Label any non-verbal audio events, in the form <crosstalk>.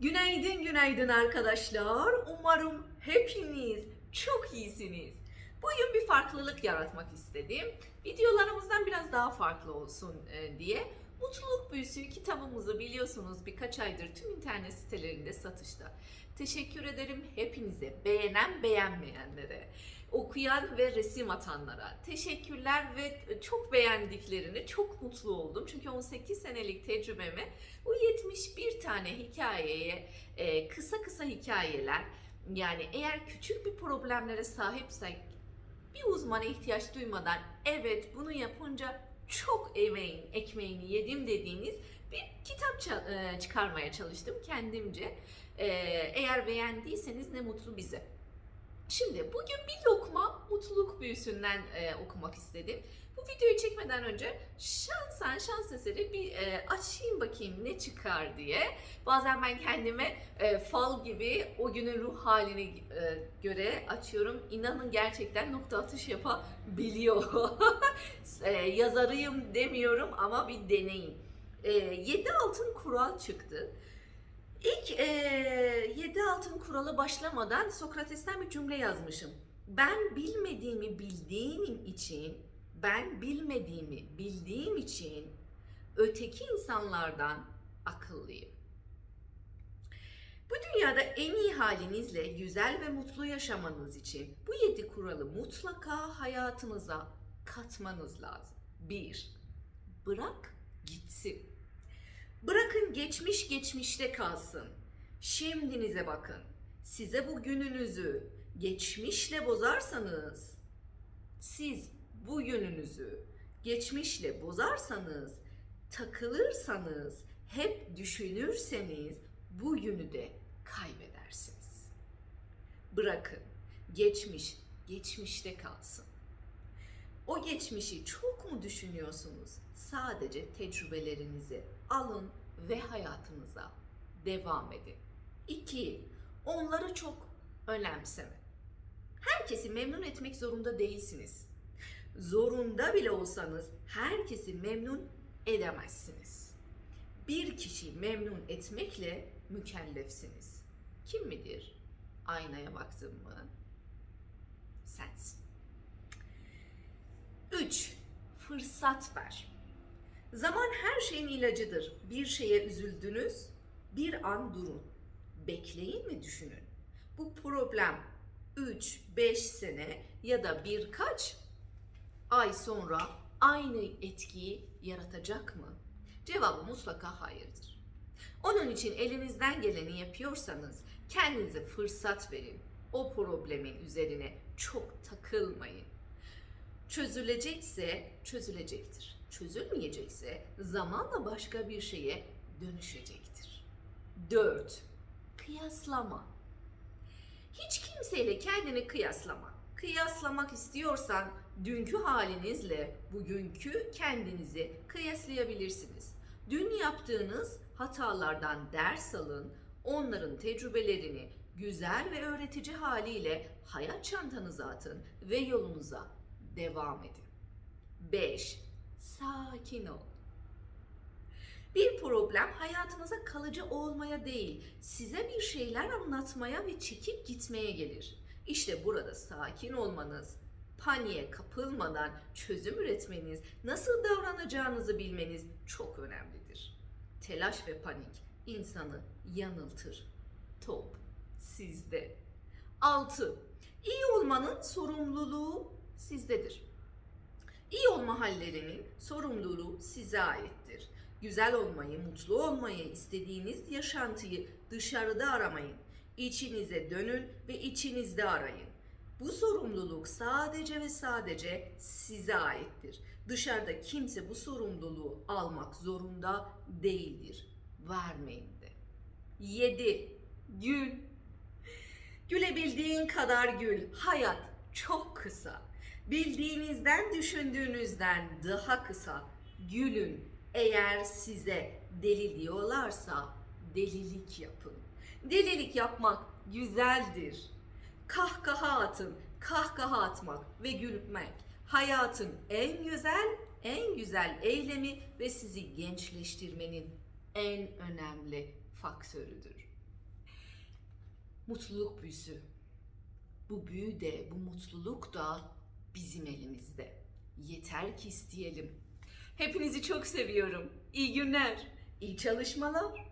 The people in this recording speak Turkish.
Günaydın günaydın arkadaşlar. Umarım hepiniz çok iyisiniz. Bugün bir farklılık yaratmak istedim. Videolarımızdan biraz daha farklı olsun e, diye. Mutluluk Büyüsü kitabımızı biliyorsunuz birkaç aydır tüm internet sitelerinde satışta. Teşekkür ederim hepinize, beğenen beğenmeyenlere, okuyan ve resim atanlara. Teşekkürler ve çok beğendiklerini çok mutlu oldum. Çünkü 18 senelik tecrübemi bu 71 tane hikayeye e, kısa kısa hikayeler yani eğer küçük bir problemlere sahipsek bir uzmana ihtiyaç duymadan evet bunu yapınca çok emeğin, ekmeğini yedim dediğiniz bir kitap e, çıkarmaya çalıştım kendimce. E, eğer beğendiyseniz ne mutlu bize. Şimdi bugün bir lokma mutluluk büyüsünden e, okumak istedim. Bu videoyu çekmeden önce şansen şans eseri bir e, açayım bakayım ne çıkar diye. Bazen ben kendime e, fal gibi o günün ruh halini e, göre açıyorum. İnanın gerçekten nokta atış yapabiliyor. <laughs> e, yazarıyım demiyorum ama bir deneyin. E, 7 altın kural çıktı. İlk e, 7 altın kuralı başlamadan Sokrates'ten bir cümle yazmışım. Ben bilmediğimi bildiğim için, ben bilmediğimi bildiğim için öteki insanlardan akıllıyım. Bu dünyada en iyi halinizle güzel ve mutlu yaşamanız için bu yedi kuralı mutlaka hayatınıza katmanız lazım. 1. Bırak gitsin. Bırakın geçmiş geçmişte kalsın. Şimdinize bakın. Size bu gününüzü geçmişle bozarsanız, siz bu gününüzü geçmişle bozarsanız, takılırsanız, hep düşünürseniz bu günü de kaybedersiniz. Bırakın. Geçmiş geçmişte kalsın. O geçmişi çok mu düşünüyorsunuz? Sadece tecrübelerinizi alın ve hayatınıza devam edin. 2. Onları çok önemseme. Herkesi memnun etmek zorunda değilsiniz. Zorunda bile olsanız herkesi memnun edemezsiniz. Bir kişiyi memnun etmekle mükellefsiniz. Kim midir? Aynaya baktın mı? Sensin. Fırsat ver. Zaman her şeyin ilacıdır. Bir şeye üzüldünüz, bir an durun. Bekleyin ve düşünün. Bu problem 3, 5 sene ya da birkaç ay sonra aynı etkiyi yaratacak mı? Cevabı mutlaka hayırdır. Onun için elinizden geleni yapıyorsanız kendinize fırsat verin. O problemin üzerine çok takılmayın. Çözülecekse çözülecektir. Çözülmeyecekse zamanla başka bir şeye dönüşecektir. 4. Kıyaslama. Hiç kimseyle kendini kıyaslama. Kıyaslamak istiyorsan dünkü halinizle bugünkü kendinizi kıyaslayabilirsiniz. Dün yaptığınız hatalardan ders alın, onların tecrübelerini güzel ve öğretici haliyle hayat çantanıza atın ve yolunuza devam edin. 5. Sakin ol. Bir problem hayatınıza kalıcı olmaya değil, size bir şeyler anlatmaya ve çekip gitmeye gelir. İşte burada sakin olmanız, paniğe kapılmadan çözüm üretmeniz, nasıl davranacağınızı bilmeniz çok önemlidir. Telaş ve panik insanı yanıltır. Top sizde. 6. İyi olmanın sorumluluğu sizdedir. İyi olma hallerinin sorumluluğu size aittir. Güzel olmayı, mutlu olmayı, istediğiniz yaşantıyı dışarıda aramayın. İçinize dönün ve içinizde arayın. Bu sorumluluk sadece ve sadece size aittir. Dışarıda kimse bu sorumluluğu almak zorunda değildir. Vermeyin de. 7. Gül. Gülebildiğin kadar gül. Hayat çok kısa. Bildiğinizden, düşündüğünüzden daha kısa. Gülün. Eğer size deli diyorlarsa delilik yapın. Delilik yapmak güzeldir. Kahkaha atın. Kahkaha atmak ve gülmek hayatın en güzel, en güzel eylemi ve sizi gençleştirmenin en önemli faktörüdür. mutluluk büyüsü. Bu büyü de, bu mutluluk da bizim elimizde. Yeter ki isteyelim. Hepinizi çok seviyorum. İyi günler, iyi çalışmalar.